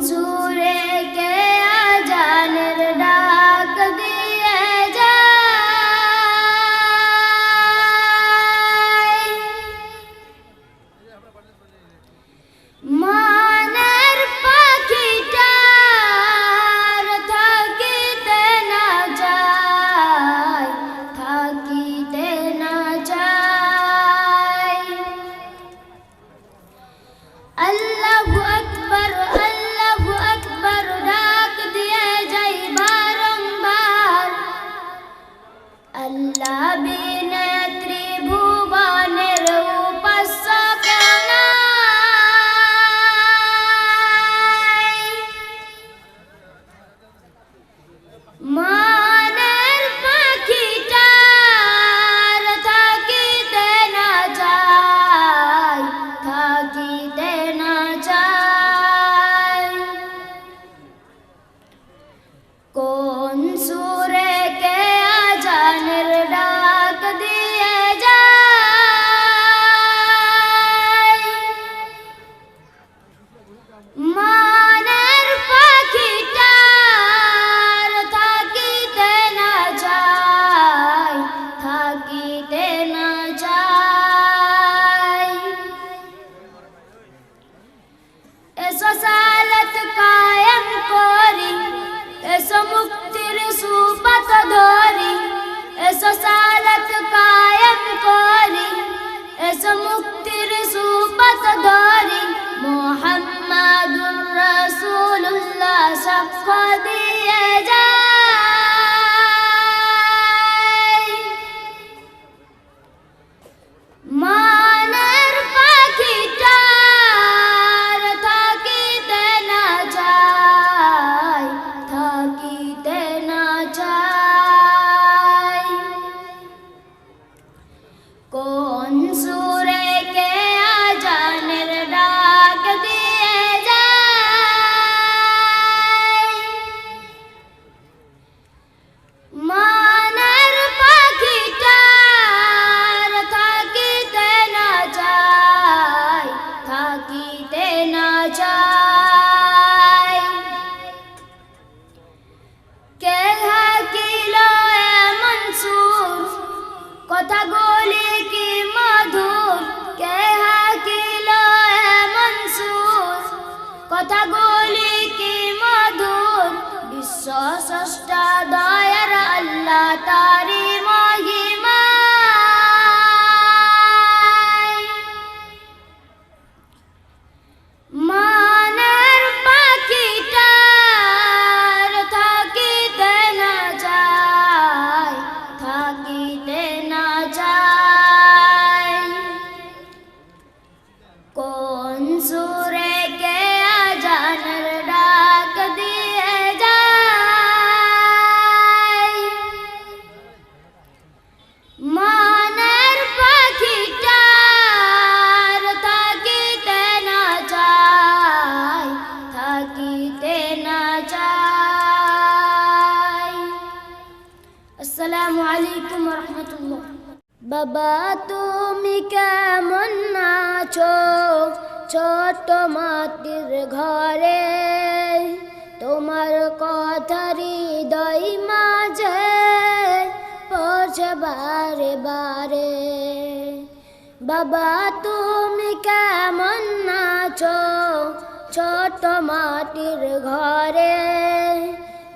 做 মোহাম্মদুর রাসূলুল্লাহ সাক্ষ্য আসসালামু আলাইকুম রহমতুল্লাহ। বাবা, তুমি কেমন আছো? ছোট মাটির ঘরে তোমার কথা হৃদয় মাঝে পড়ছে বারে বারে। বাবা, তুমি কেমন আছো? ছোট মাটির ঘরে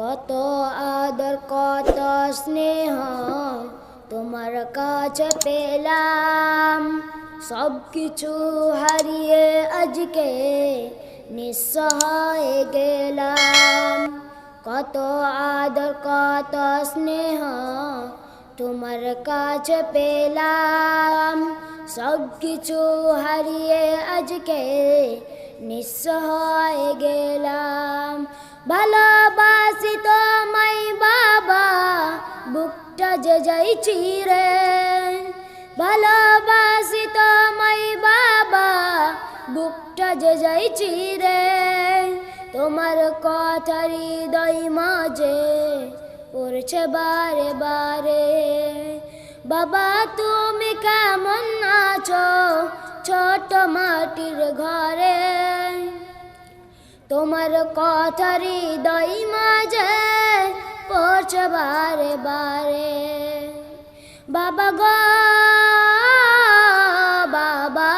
কত আদর, কত স্নেহ তোমার কাছে পেলাম। সব কিছু হারিয়ে আজকে নিঃসহায় গেলাম। কত আদর, কত স্নেহ তোমার কাছে পেলাম। সব কিছু হারিয়ে আজকে নিঃস্ব হয়ে গেলাম। ভালোবাসি তোমায় বাবা, বুকটা যে যাই চিরে। ভালোবাসি তোমায় বাবা, বুকটা যে যাই চিরে। তোমার কথা হৃদয় মাঝে পড়ছে বারে বারে। বাবা, তুমি কেমন আছো ছোট মাটির ঘরে? তোমার কথা হৃদয় মাঝে পড়ছে বারে বারে। বাবা গো, বাবা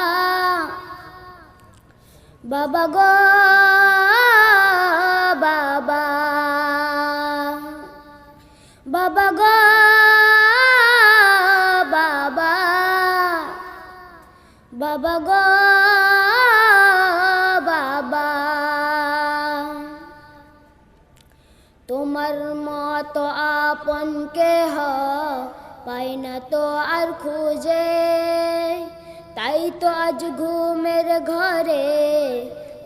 বাবা গো, বাবা বাবা গো, বাবা বাবা গো। মতো আপন কেহ পাই না তো আর খুঁজে। তাই তো আজ ঘুমের ঘরে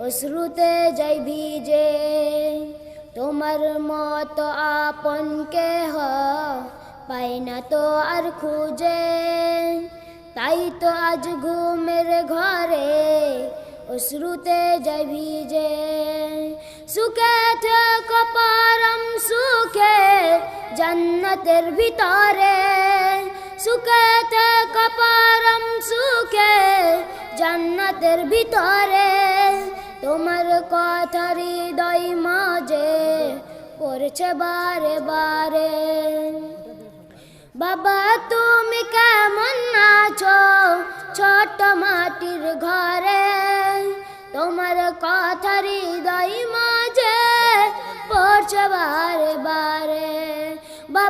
অশ্রুতে যাই ভিজে। তোমার মতো আপন কেহ পাই না তো আর খুঁজে। তাই তো আজ ঘুমের ঘরে অশ্রুতে যাই ভিজে। সুখে থেকো পরম সুখে, জন্নতের ভিতরে। সুখে থেকো পরম সুখে, জন্নতের ভিতরে। তোমার কথা হৃদয় মাঝে পড়ছে বারে বারে। বাবা, তুমি কেমন আছো? ছোট মাটির ঘরে